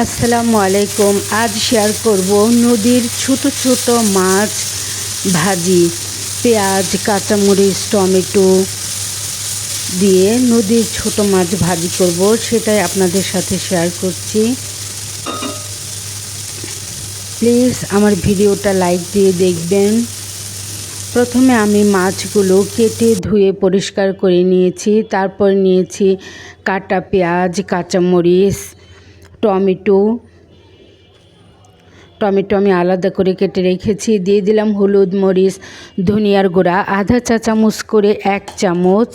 আসসালামু আলাইকুম। আজ শেয়ার করব নদীর ছোট ছোট মাছ, ভাজি, পেঁয়াজ, কাঁচামরিচ, টমেটো দিয়ে নদীর ছোট মাছ ভাজি করব, সেটাই আপনাদের সাথে শেয়ার করছি। প্লিজ আমার ভিডিওটা লাইক দিয়ে দেখবেন। প্রথমে আমি মাছগুলো কেটে ধুয়ে পরিষ্কার করে নিয়েছি। তারপর নিয়েছি কাটা পেঁয়াজ, কাঁচামরিচ টমেটো। টমেটো আমি আলাদা করে কেটে রেখেছি। দিয়ে দিলাম হলুদ মরিচ, ধনিয়ার গুঁড়া, আধা চা চামচ করে এক চামচ।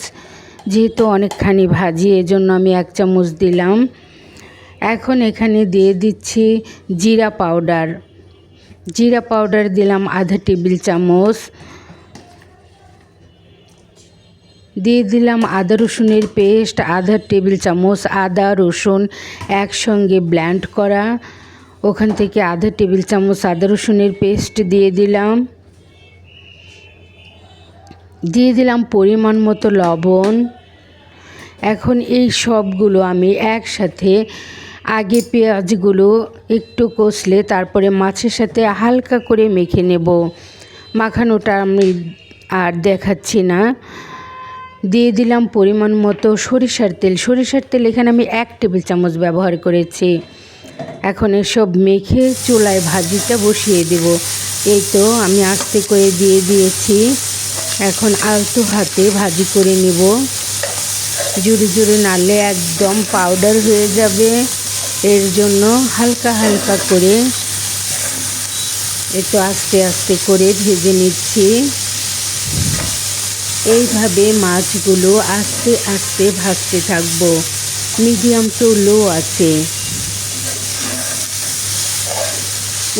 যেহেতু অনেকখানি ভাজি, এজন্য আমি এক চামচ দিলাম। এখন এখানে দিয়ে দিচ্ছি জিরা পাউডার। জিরা পাউডার দিলাম আধা টেবিল চামচ। দিয়ে দিলাম আদা রসুনের পেস্ট আধা টেবিল চামচ, আদা রসুন একসঙ্গে ব্ল্যান্ড করা। ওখান থেকে আধা টেবিল চামচ আদা রসুনের পেস্ট দিয়ে দিলাম। দিয়ে দিলাম পরিমাণ মতো লবণ। এখন এই সবগুলো আমি একসাথে আগে পেঁয়াজগুলো একটু কষলে তারপরে মাছের সাথে হালকা করে মেখে নেব। মাখানোটা আমি আর দেখাচ্ছি না। দিয়ে দিলাম পরিমাণ মতো সরিষার তেল। সরিষার তেল এখানে আমি এক টেবিল চামচ ব্যবহার করেছি। এখন এসব মেখে চুলায় ভাজিটা বসিয়ে দেব। এই তো আমি আস্তে করে দিয়ে দিয়েছি। এখন আলতো হাতে ভাজি করে নেব। জুড়ে জুড়ে নাড়লে একদম পাউডার হয়ে যাবে। এর জন্য হালকা হালকা করে একটু আস্তে আস্তে করে ভেজে নিচ্ছি। এইভাবে মাছগুলো আস্তে আস্তে ভাজতে থাকব। মিডিয়াম টু লো আছে।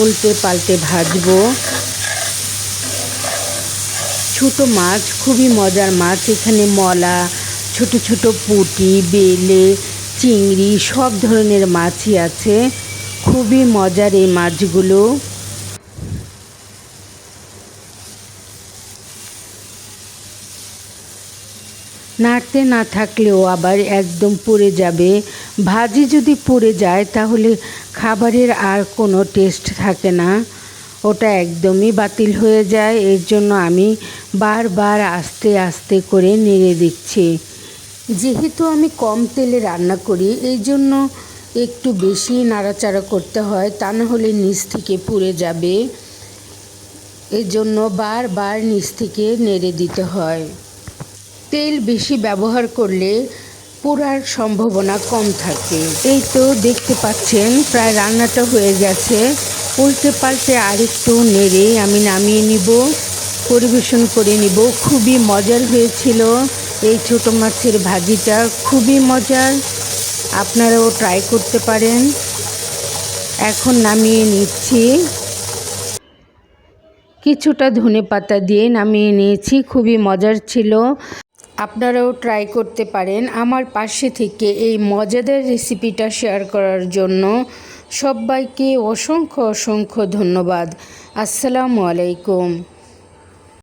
উল্টে পাল্টে ভাজবো। ছোট মাছ, খুবই মজার মাছ। এখানে মলা, ছোট ছোট পুঁটি, বেলে, চিংড়ি, সব ধরনের মাছই আছে। খুবই মজার এই মাছগুলো। নাড়তে না থাকলেও আবার একদম পুড়ে যাবে। ভাজি যদি পুড়ে যায়, তাহলে খাবারের আর কোনো টেস্ট থাকে না। ওটা একদমই বাতিল হয়ে যায়। এর জন্য আমি বারবার আস্তে আস্তে করে নেড়ে দিচ্ছি। যেহেতু আমি কম তেলে রান্না করি, এই জন্য একটু বেশি নাড়াচাড়া করতে হয়, তা না হলে নিচ থেকে পুড়ে যাবে। এই জন্য বারবার নিচ থেকে নেড়ে দিতে হয়। তেল বেশি ব্যবহার করলে পোড়ার সম্ভাবনা কম থাকে। এই তো দেখতে পাচ্ছেন, প্রায় রান্নাটা হয়ে গেছে। উল্টে পাল্টে আরেকটু নেড়ে আমি নামিয়ে নিব, পরিবেশন করে নিব। খুবই মজার হয়েছিল এই ছোট মাছের ভাজিটা, খুবই মজার। আপনারাও ট্রাই করতে পারেন। এখন নামিয়ে নিচ্ছি। কিছুটা ধনে পাতা দিয়ে নামিয়ে নিয়েছি, খুবই মজার ছিল। আপনারাও ট্রাই করতে পারেন আমার পাশে থেকে এই মজাদার রেসিপিটা শেয়ার করার জন্য। সবাইকে অসংখ্য অসংখ্য ধন্যবাদ। আসসালামু আলাইকুম।